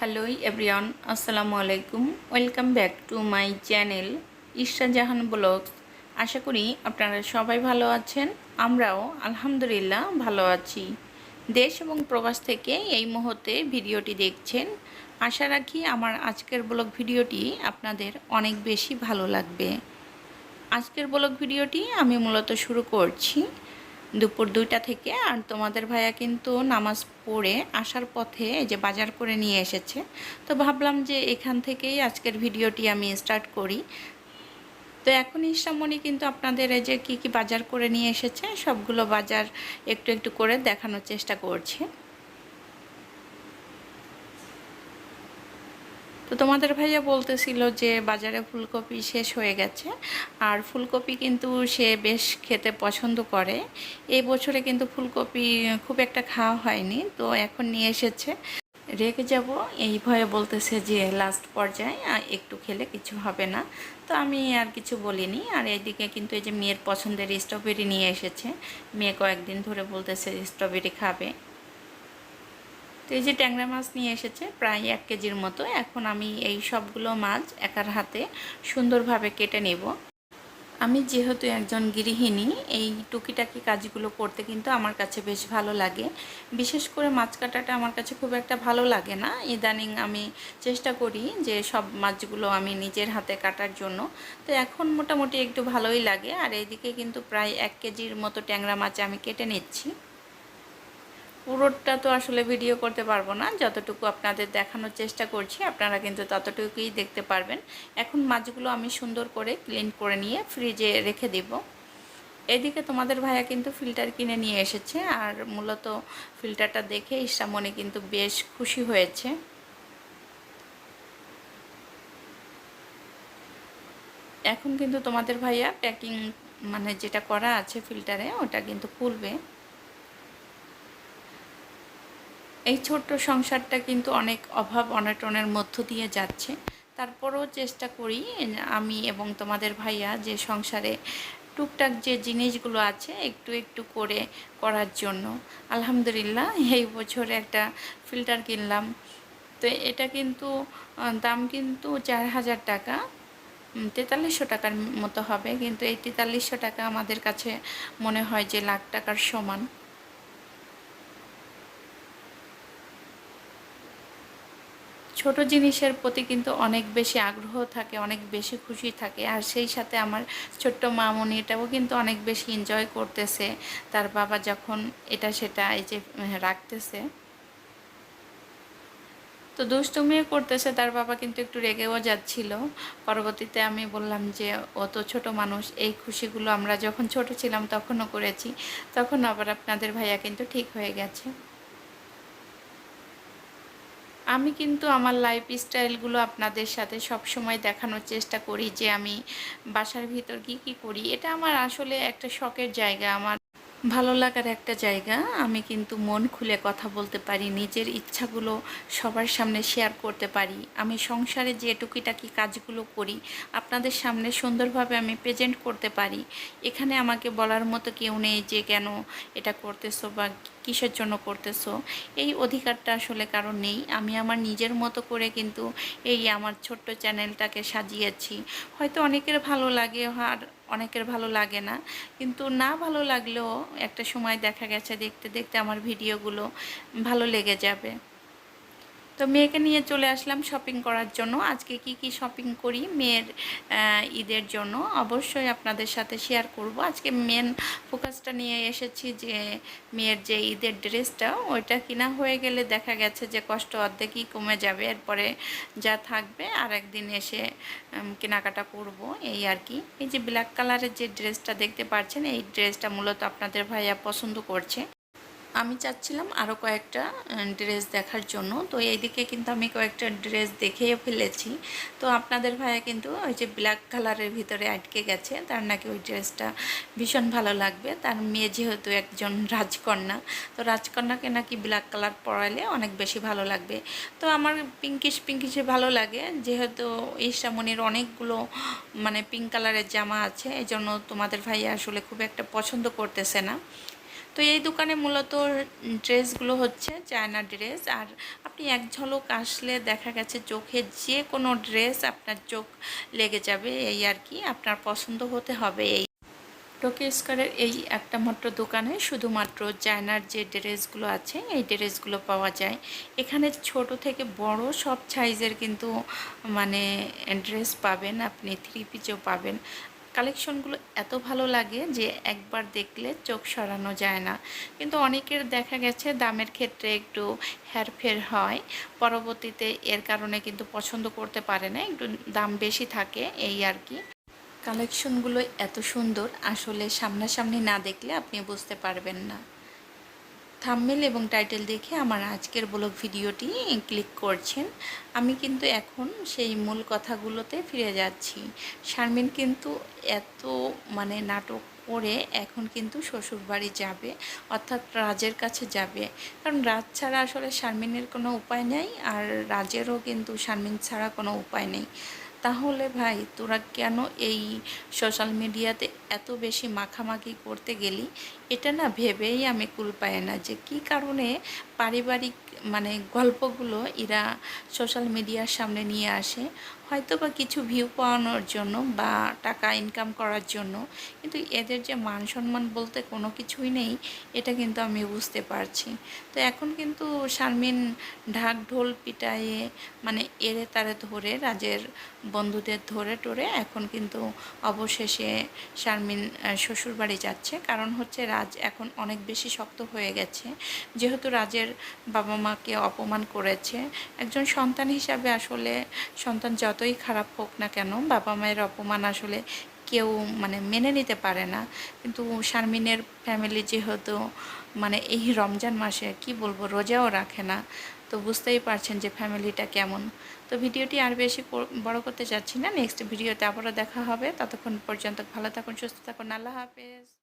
Hello everyone আসসালামু আলাইকুম welcome back to my channel Isha Jahan vlogs আশা করি আপনারা সবাই ভালো আছেন। আমরাও আলহামদুলিল্লাহ ভালো আছি। দেশ এবং প্রবাস থেকে এই মুহূর্তে ভিডিওটি দেখছেন। আশা রাখি আমার আজকের ব্লগ ভিডিওটি আপনাদের অনেক বেশি ভালো লাগবে। আজকের ব্লগ ভিডিওটি আমি মূলত শুরু করছি। দুপুর দুইটা থেকে, আর তোমাদের ভাইয়া কিন্তু নামাজ পড়ে আসার পথে এই যে বাজার করে নিয়ে এসেছে। তো ভাবলাম যে এখান থেকেই আজকের ভিডিওটি আমি স্টার্ট করি। তো এখন ইসামণি কিন্তু আপনাদের এই যে কী কী বাজার করে নিয়ে এসেছে, সবগুলো বাজার একটু একটু করে দেখানোর চেষ্টা করছে। তো তোমাদের ভাইয়া বলতেছিল যে বাজারে ফুলকপি শেষ হয়ে গেছে। আর ফুলকপি কিন্তু সে বেশ খেতে পছন্দ করে। এই বছরে কিন্তু ফুলকপি খুব একটা খাওয়া হয়নি, তো এখন নিয়ে এসেছে। রেখে যাব। এই ভয়ে বলতেছে যে লাস্ট পর্যায়ে একটু খেলে কিছু হবে না। তো আমি আর কিছু বলিনি। আর এইদিকে কিন্তু এই যে মেয়ের পছন্দের স্ট্রবেরি নিয়ে এসেছে। মেয়ে কয়েকদিন ধরে বলতেছে স্ট্রবেরি খাবে। তো এই যে ট্যাংরা মাছ নিয়ে এসেছে প্রায় এক কেজির মতো। এখন আমি এই সবগুলো মাছ একার হাতে সুন্দরভাবে কেটে নেব। আমি যেহেতু একজন গৃহিণী, এই টুকিটাকি কাজগুলো করতে কিন্তু আমার কাছে বেশ ভালো লাগে। বিশেষ করে মাছ কাটাটা আমার কাছে খুব একটা ভালো লাগে না। ইদানিং আমি চেষ্টা করি যে সব মাছগুলো আমি নিজের হাতে কাটার জন্য। তো এখন মোটামুটি একটু ভালোই লাগে। আর এইদিকে কিন্তু প্রায় এক কেজির মতো ট্যাংরা মাছ আমি কেটে নিচ্ছি। পুরোটা তো আসলে ভিডিও করতে পারব না। যতটুকু আপনাদের দেখানোর চেষ্টা করছি, আপনারা কিন্তু ততটুকুই দেখতে পারবেন। এখন মাছগুলো আমি সুন্দর করে ক্লিন করে নিয়ে ফ্রিজে রেখে দিব। এদিকে তোমাদের ভাইয়া কিন্তু ফিল্টার কিনে নিয়ে এসেছে, আর মূলত ফিল্টারটা দেখে ইসামণি কিন্তু বেশ খুশি হয়েছে। এখন কিন্তু তোমাদের ভাইয়া প্যাকিং মানে যেটা করা আছে ফিল্টারে ওটা কিন্তু খুলবে। এই ছোট্ট সংসারটা কিন্তু অনেক অভাব অনটনের মধ্য দিয়ে যাচ্ছে। তারপরও চেষ্টা করি আমি এবং তোমাদের ভাইয়া যে সংসারে টুকটাক যে জিনিসগুলো আছে একটু একটু করে করার জন্য। আলহামদুলিল্লাহ, এই বছরে একটা ফিল্টার কিনলাম। তো এটা কিন্তু দাম কিন্তু চার হাজার টাকা তেতাল্লিশশো টাকার মতো হবে। কিন্তু এই তেতাল্লিশশো টাকা আমাদের কাছে মনে হয় যে লাখ টাকার সমান। ছোট জিনিসের প্রতি কিন্তু অনেক বেশি আগ্রহ থাকে, অনেক বেশি খুশি থাকে। আর সেই সাথে আমার ছোট্ট মামনি এটাও কিন্তু অনেক বেশি এনজয় করতেছে। তার বাবা যখন এটা সেটা এই যে রাখতেছে। তো দুষ্টুমিও করতেছে, তার বাবা কিন্তু একটু রেগেও যাচ্ছিল। পরবর্তীতে আমি বললাম যে, ও তো ছোটো মানুষ, এই খুশিগুলো আমরা যখন ছোট ছিলাম তখনও করেছি, তখন আবার আপনাদের ভাইয়া কিন্তু ঠিক হয়ে গেছে। আমি কিন্তু আমার লাইফ স্টাইলগুলো আপনাদের সাথে সব সময় দেখানোর চেষ্টা করি যে আমি বাসার ভিতর কি কি করি। এটা আমার আসলে একটা শখের জায়গা, আমার ভালো লাগার একটা জায়গা। আমি কিন্তু মন খুলে কথা বলতে পারি, নিজের ইচ্ছাগুলো সবার সামনে শেয়ার করতে পারি। আমি সংসারে যে টুকিটাকি কাজগুলো করি, আপনাদের সামনে সুন্দরভাবে আমি প্রেজেন্ট করতে পারি। এখানে আমাকে বলার মতো কেউ নেই যে কেন এটা করতেছো বা কিসের জন্য করতেছো? এই অধিকারটা আসলে কারণ নেই। আমি আমার নিজের মতো করে কিন্তু এই আমার ছোট্ট চ্যানেলটাকে সাজিয়েছি। হয়তো অনেকের ভালো লাগে, আর অনেকের ভালো লাগে না। কিন্তু না ভালো লাগলেও একটা সময় দেখা গেছে দেখতে দেখতে আমার ভিডিওগুলো ভালো লেগে যাবে। তো মেয়েকে নিয়ে চলে আসলাম শপিং করার জন্য। আজকে কি কি শপিং করি মেয়ের ঈদের জন্য অবশ্যই আপনাদের সাথে শেয়ার করব। আজকে মেন ফোকাসটা নিয়ে এসেছি যে মেয়ের যে ঈদের ড্রেসটা ওইটা কিনা হয়ে গেলে দেখা গেছে যে কষ্ট অর্ধেকই কমে যাবে, এরপরে যা থাকবে আর একদিন এসে কেনাকাটা করব, এই আর কি। এই যে ব্ল্যাক কালারের যে ড্রেসটা দেখতে পাচ্ছেন, এই ড্রেসটা মূলত আপনাদের ভাইয়া পছন্দ করছে। আমি চাচ্ছিলাম আরও কয়েকটা ড্রেস দেখার জন্য। তো এইদিকে কিন্তু আমি কয়েকটা ড্রেস দেখেও ফেলেছি। তো আপনাদের ভাইয়া কিন্তু ওই যে ব্ল্যাক কালারের ভিতরে আটকে গেছে। তার নাকি ওই ড্রেসটা ভীষণ ভালো লাগবে। তার মেয়ে যেহেতু একজন রাজকন্যা, তো রাজকন্যাকে নাকি ব্ল্যাক কালার পরালে অনেক বেশি ভালো লাগবে। তো আমার পিঙ্কিশ পিঙ্কিশে ভালো লাগে। যেহেতু ইসামনির অনেকগুলো মানে পিঙ্ক কালারের জামা আছে এই জন্য তোমাদের ভাইয়া আসলে খুব একটা পছন্দ করতেছে না। তো এই দোকানে মূলত ড্রেসগুলো হচ্ছে চায়না ড্রেস। আর আপনি এক ঝলক আসলে দেখা গেছে চোখে যে কোনো ড্রেস আপনার চোখ লেগে যাবে, এই আর কি। আপনার পছন্দ হতে হবে এই। টোকিও স্কোয়ারের এই একটা মাত্র দোকানে শুধুমাত্র চায়নার যে ড্রেসগুলো আছে, এই ড্রেসগুলো পাওয়া যায়। এখানে ছোট থেকে বড় সব সাইজের কিন্তু মানে ড্রেস পাবেন, আপনি থ্রি পিচও পাবেন। কালেকশনগুলো এত ভালো লাগে যে একবার দেখলে চোখ সরানো যায় না। কিন্তু অনেকের দেখা গেছে দামের ক্ষেত্রে একটু হেরফের হয়। পরবর্তীতে এর কারণে কিন্তু পছন্দ করতে পারে না, একটু দাম বেশি থাকে এই আর কি। কালেকশনগুলো এত সুন্দর, আসলে সামনাসামনি না দেখলে আপনি বুঝতে পারবেন না। থাম্মেল এবং টাইটেল দেখে আমার আজকের ব্লগ ভিডিওটি ক্লিক করছেন। আমি কিন্তু এখন সেই মূল কথাগুলোতে ফিরে যাচ্ছি। শারমিন কিন্তু এত মানে নাটক করে এখন কিন্তু শ্বশুরবাড়ি যাবে, অর্থাৎ রাজের কাছে যাবে। কারণ রাজ ছাড়া আসলে শারমিনের কোনো উপায় নেই আর রাজেরও কিন্তু শারমিন ছাড়া কোনো উপায় নেই। তাহলে ভাই, তোরা কেন এই সোশ্যাল মিডিয়াতে এত বেশি মাখামাখি করতে গেলি? এটা না ভেবেই আমি কুল পাই না যে কি কারণে পারিবারিক মানে গল্পগুলো এরা সোশ্যাল মিডিয়ার সামনে নিয়ে আসে। হয়তো বা কিছু ভিউ পাওয়ানোর জন্য বা টাকা ইনকাম করার জন্য, কিন্তু এদের যে মান সম্মান বলতে কোনো কিছুই নেই, এটা কিন্তু আমি বুঝতে পারছি। তো এখন কিন্তু শারমিন ঢাক ঢোল পিটায়ে মানে এরে তারে ধরে, রাজের বন্ধুদের ধরে টরে এখন কিন্তু অবশেষে শারমিন শ্বশুরবাড়ি যাচ্ছে। কারণ হচ্ছে রাজ এখন অনেক বেশি শক্ত হয়ে গেছে। যেহেতু রাজের বাবা মাকে অপমান করেছে, একজন সন্তান হিসাবে আসলে সন্তান যতই খারাপ হোক না কেন, বাবা মায়ের অপমান আসলে কেউ মানে মেনে নিতে পারে না। কিন্তু শারমিনের ফ্যামিলি যেহেতু মানে এই রমজান মাসে কি বলব, রোজাও রাখে না। তো বুঝতেই পারছেন যে ফ্যামিলিটা কেমন। তো ভিডিওটি আর বেশি বড় করতে চাচ্ছি না। নেক্সট ভিডিওতে আবারও দেখা হবে। ততক্ষণ পর্যন্ত ভালো থাকুন, সুস্থ থাকুন। আল্লাহ হাফেজ।